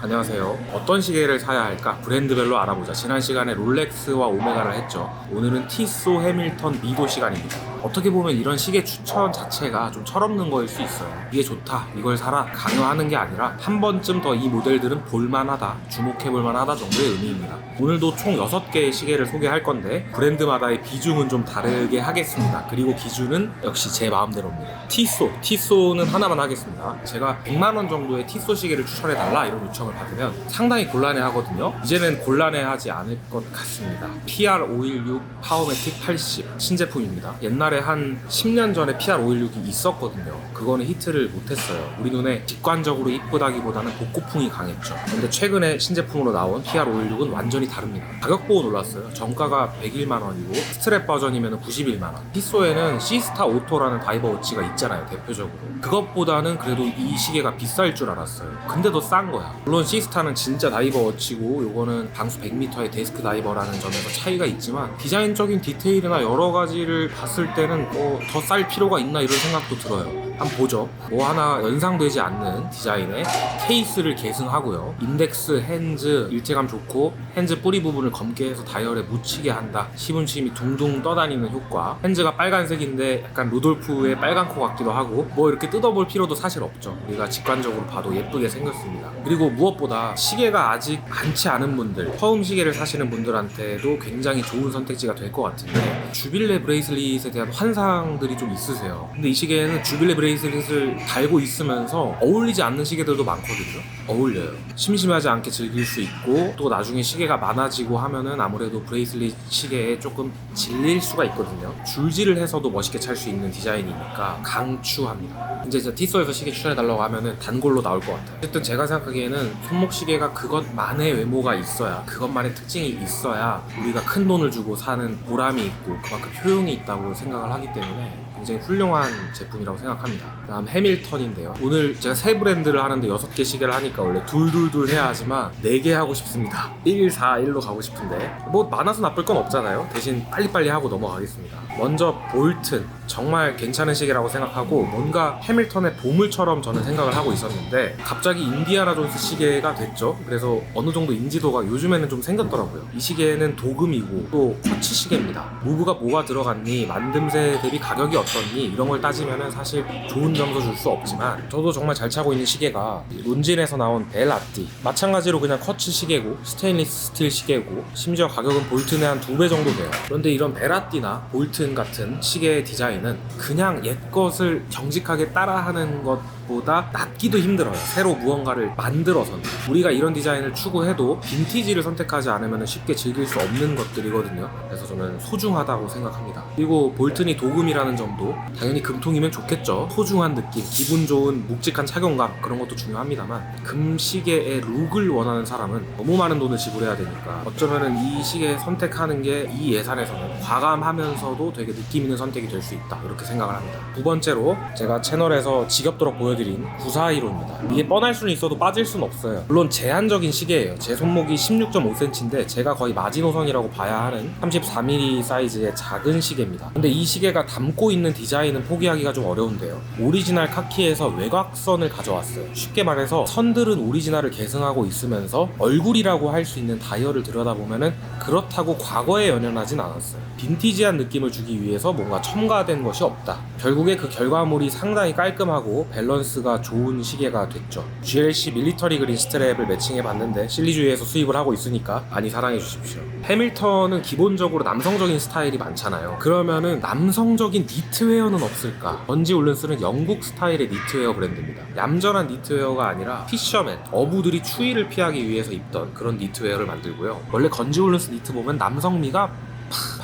안녕하세요. 어떤 시계를 사야 할까? 브랜드별로 알아보자. 지난 시간에 롤렉스와 오메가를 했죠. 오늘은 티소 해밀턴 미도 시간입니다. 어떻게 보면 이런 시계 추천 자체가 좀 철없는 거일 수 있어요. 이게 좋다, 이걸 사라 강요하는 게 아니라 한 번쯤 더 이 모델들은 볼만하다, 주목해 볼만하다 정도의 의미입니다. 오늘도 총 6개의 시계를 소개할 건데 브랜드마다의 비중은 좀 다르게 하겠습니다. 그리고 기준은 역시 제 마음대로입니다. 티소, 티소는 하나만 하겠습니다. 제가 100만 원 정도의 티소 시계를 추천해 달라 이런 요청을 받으면 상당히 곤란해 하거든요. 이제는 곤란해 하지 않을 것 같습니다. PR516 파워매틱 80 신제품입니다. 옛날 에 한 10년 전에 PR516이 있었거든요. 그거는 히트를 못했어요. 우리 눈에 직관적으로 이쁘다기보다는 복고풍이 강했죠. 근데 최근에 신제품으로 나온 PR516은 완전히 다릅니다. 가격 보고 놀랐어요. 정가가 101만 원이고 스트랩 버전이면 91만 원. 피소에는 시스타 오토라는 다이버 워치가 있잖아요. 대표적으로. 그것보다는 그래도 이 시계가 비쌀 줄 알았어요. 근데 더 싼 거야. 물론 시스타는 진짜 다이버 워치고 요거는 방수 100m의 데스크 다이버라는 점에서 차이가 있지만 디자인적인 디테일이나 여러 가지를 봤을 때 는뭐더쌀 필요가 있나 이런 생각도 들어요. 한번 보죠. 뭐 하나 연상되지 않는 디자인의 케이스를 계승하고요. 인덱스, 핸즈 일체감 좋고 핸즈 뿌리 부분을 검게 해서 다이얼에 묻히게 한다. 시분침이 둥둥 떠다니는 효과. 핸즈가 빨간색인데 약간 루돌프의 빨간 코 같기도 하고 뭐 이렇게 뜯어볼 필요도 사실 없죠. 우리가 직관적으로 봐도 예쁘게 생겼습니다. 그리고 무엇보다 시계가 아직 많지 않은 분들, 처음 시계를 사시는 분들한테도 굉장히 좋은 선택지가 될 것 같은데 주빌레 브레이슬릿에 대한 환상들이 좀 있으세요. 근데 이 시계에는 주빌레 브레이슬릿 을 달고 있으면서 어울리지 않는 시계들도 많거든요. 어울려요. 심심하지 않게 즐길 수 있고 또 나중에 시계가 많아지고 하면은 아무래도 브레이슬릿 시계에 조금 질릴 수가 있거든요. 줄질을 해서도 멋있게 찰 수 있는 디자인이니까 강추합니다. 이제 저 티소에서 시계 추천해달라고 하면은 단골로 나올 것 같아요. 어쨌든 제가 생각하기에는 손목 시계가 그것만의 외모가 있어야 그것만의 특징이 있어야 우리가 큰 돈을 주고 사는 보람이 있고 그만큼 효용이 있다고 생각을 하기 때문에 굉장히 훌륭한 제품이라고 생각합니다. 다음 해밀턴인데요. 오늘 제가 세 브랜드를 하는데 여섯 개 시계를 하니까 원래 둘둘둘 해야 하지만 네 개 하고 싶습니다. 1, 4, 1로 가고 싶은데 뭐 많아서 나쁠 건 없잖아요. 대신 빨리빨리 하고 넘어가겠습니다. 먼저 볼튼 정말 괜찮은 시계라고 생각하고 뭔가 해밀턴의 보물처럼 저는 생각을 하고 있었는데 갑자기 인디아나 존스 시계가 됐죠. 그래서 어느 정도 인지도가 요즘에는 좀 생겼더라고요. 이 시계는 도금이고 또 커치 시계입니다. 무브가 뭐가 들어갔니 만듦새 대비 가격이 어떻니 이런 걸 따지면은 사실 좋은 점수 줄 수 없지만 저도 정말 잘 차고 있는 시계가 론진에서 나온 벨라띠 마찬가지로 그냥 커치 시계고 스테인리스 스틸 시계고 심지어 가격은 볼튼의 한 두 배 정도 돼요. 그런데 이런 벨라띠나 볼튼 같은 시계의 디자인 은 그냥 옛 것을 정직하게 따라하는 것보다 낫기도 힘들어요. 새로 무언가를 만들어서는 우리가 이런 디자인을 추구해도 빈티지를 선택하지 않으면 쉽게 즐길 수 없는 것들이거든요. 그래서 저는 소중하다고 생각합니다. 그리고 볼튼이 도금이라는 점도 당연히 금통이면 좋겠죠. 소중한 느낌, 기분 좋은 묵직한 착용감 그런 것도 중요합니다만 금시계의 룩을 원하는 사람은 너무 많은 돈을 지불해야 되니까 어쩌면은 이 시계 선택하는 게 이 예산에서는 과감하면서도 되게 느낌 있는 선택이 될 수 있다 이렇게 생각을 합니다. 두 번째로 제가 채널에서 지겹도록 보여드린 9415입니다. 이게 뻔할 수는 있어도 빠질 수는 없어요. 물론 제한적인 시계예요. 제 손목이 16.5cm인데 제가 거의 마지노선이라고 봐야 하는 34mm 사이즈의 작은 시계입니다. 근데 이 시계가 담고 있는 디자인은 포기하기가 좀 어려운데요. 오리지널 카키에서 외곽선을 가져왔어요. 쉽게 말해서 선들은 오리지널을 계승하고 있으면서 얼굴이라고 할 수 있는 다이얼을 들여다보면은 그렇다고 과거에 연연하진 않았어요. 빈티지한 느낌을 주기 위해서 뭔가 첨가된 것이 없다. 결국에 그 결과물이 상당히 깔끔하고 밸런스가 좋은 시계가 됐죠. GLC 밀리터리 그린 스트랩을 매칭해 봤는데 실리주의에서 수입을 하고 있으니까 많이 사랑해 주십시오. 해밀턴은 기본적으로 남성적인 스타일이 많잖아요. 그러면은 남성적인 니트웨어는 없을까? 번지 울른스는 영국 스타일의 니트웨어 브랜드입니다. 얌전한 니트웨어가 아니라 피셔맨, 어부들이 추위를 피하기 위해서 입던 그런 니트웨어를 만들고요. 원래 건지 울른스 니트 보면 남성미가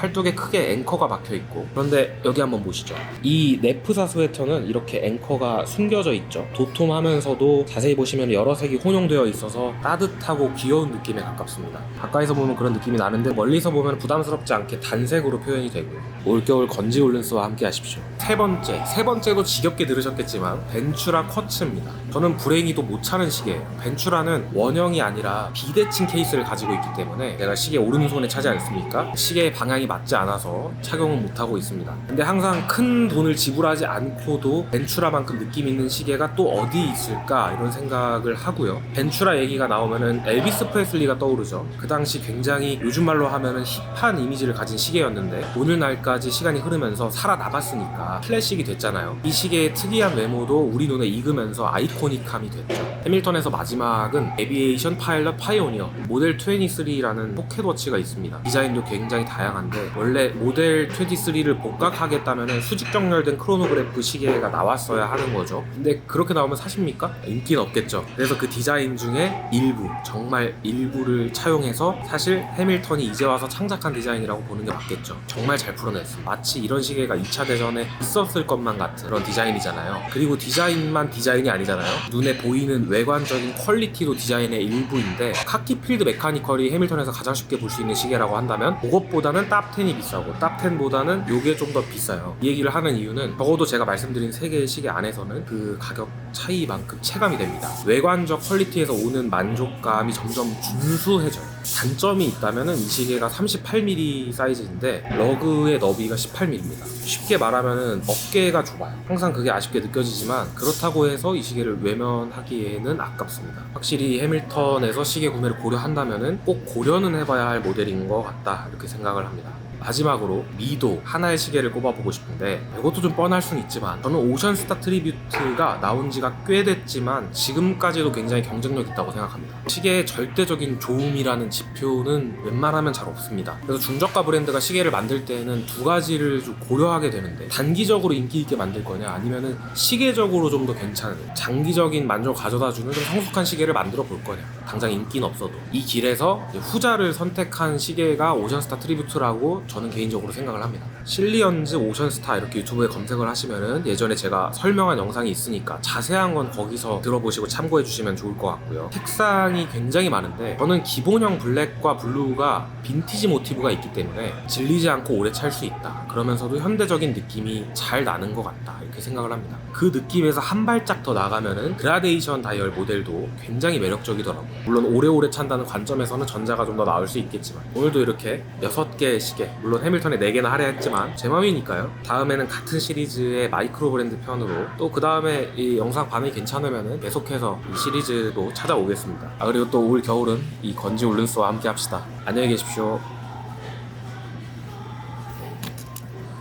팔뚝에 크게 앵커가 박혀 있고. 그런데 여기 한번 보시죠. 이 네프사 스웨터는 이렇게 앵커가 숨겨져 있죠. 도톰하면서도 자세히 보시면 여러 색이 혼용되어 있어서 따뜻하고 귀여운 느낌에 가깝습니다. 가까이서 보면 그런 느낌이 나는데 멀리서 보면 부담스럽지 않게 단색으로 표현이 되고요 올겨울 건지 올른스와 함께 하십시오. 세 번째. 세 번째도 지겹게 들으셨겠지만 벤츄라 쿼츠입니다. 저는 불행히도 못 차는 시계예요. 벤츄라는 원형이 아니라 비대칭 케이스를 가지고 있기 때문에 내가 시계 오른손에 차지 않습니까? 시계의 방향이 맞지 않아서 착용은 못하고 있습니다. 근데 항상 큰 돈을 지불하지 않고도 벤츄라만큼 느낌 있는 시계가 또 어디 있을까 이런 생각을 하고요. 벤츄라 얘기가 나오면은 엘비스 프레슬리가 떠오르죠. 그 당시 굉장히 요즘 말로 하면은 힙한 이미지를 가진 시계였는데 오늘날까지 시간이 흐르면서 살아남았으니까 클래식이 됐잖아요. 이 시계의 특이한 외모도 우리 눈에 익으면서 아이코닉함이 됐죠. 해밀턴에서 마지막은 에비에이션 파일럿 파이오니어 모델 23라는 포켓워치가 있습니다. 디자인도 굉장히 다양한데 원래 모델 23를 복각하겠다면 수직 정렬된 크로노그래프 시계가 나왔어야 하는 거죠. 근데 그렇게 나오면 사십니까? 인기는 없겠죠. 그래서 그 디자인 중에 일부, 정말 일부를 차용해서 사실 해밀턴이 이제 와서 창작한 디자인이라고 보는 게 맞겠죠. 정말 잘 풀어냈습니다. 마치 이런 시계가 2차 대전에 있었을 것만 같은 그런 디자인이잖아요. 그리고 디자인만 디자인이 아니잖아요. 눈에 보이는 외관적인 퀄리티도 디자인의 일부인데 카키 필드 메카니컬이 해밀턴에서 가장 쉽게 볼 수 있는 시계라고 한다면 그것보다는 탑10이 비싸고 탑10보다는 요게 좀 더 비싸요. 이 얘기를 하는 이유는 적어도 제가 말씀드린 세 개의 시계 안에서는 그 가격 차이만큼 체감이 됩니다. 외관적 퀄리티에서 오는 만족감이 점점 준수해져요. 단점이 있다면 이 시계가 38mm 사이즈인데 러그의 너비가 18mm입니다. 쉽게 말하면 어깨가 좁아요. 항상 그게 아쉽게 느껴지지만 그렇다고 해서 이 시계를 외면하기에는 아깝습니다. 확실히 해밀턴에서 시계 구매를 고려한다면 꼭 고려는 해봐야 할 모델인 것 같다 이렇게 생각을 합니다. 마지막으로 미도 하나의 시계를 꼽아보고 싶은데 이것도 좀 뻔할 수는 있지만 저는 오션스타 트리뷰트가 나온 지가 꽤 됐지만 지금까지도 굉장히 경쟁력 있다고 생각합니다. 시계의 절대적인 좋음이라는 지표는 웬만하면 잘 없습니다. 그래서 중저가 브랜드가 시계를 만들 때는 두 가지를 좀 고려하게 되는데 단기적으로 인기 있게 만들 거냐 아니면은 시계적으로 좀 더 괜찮은 장기적인 만족을 가져다주는 좀 성숙한 시계를 만들어 볼 거냐. 당장 인기는 없어도. 이 길에서 후자를 선택한 시계가 오션스타 트리뷰트라고 저는 개인적으로 생각을 합니다. 실리언즈 오션스타 이렇게 유튜브에 검색을 하시면은 예전에 제가 설명한 영상이 있으니까 자세한 건 거기서 들어보시고 참고해 주시면 좋을 것 같고요. 색상이 굉장히 많은데 저는 기본형 블랙과 블루가 빈티지 모티브가 있기 때문에 질리지 않고 오래 찰 수 있다. 그러면서도 현대적인 느낌이 잘 나는 것 같다. 이렇게 생각을 합니다. 그 느낌에서 한 발짝 더 나가면은 그라데이션 다이얼 모델도 굉장히 매력적이더라고요. 물론 오래오래 찬다는 관점에서는 전자가 좀 더 나을 수 있겠지만 오늘도 이렇게 6개의 시계 물론 해밀턴에 4개나 하려 했지만 제 맘이니까요. 다음에는 같은 시리즈의 마이크로 브랜드 편으로 또 그 다음에 이 영상 반응이 괜찮으면은 계속해서 이 시리즈도 찾아오겠습니다. 아 그리고 또 올 겨울은 이 건지 울른스와 함께 합시다. 안녕히 계십시오.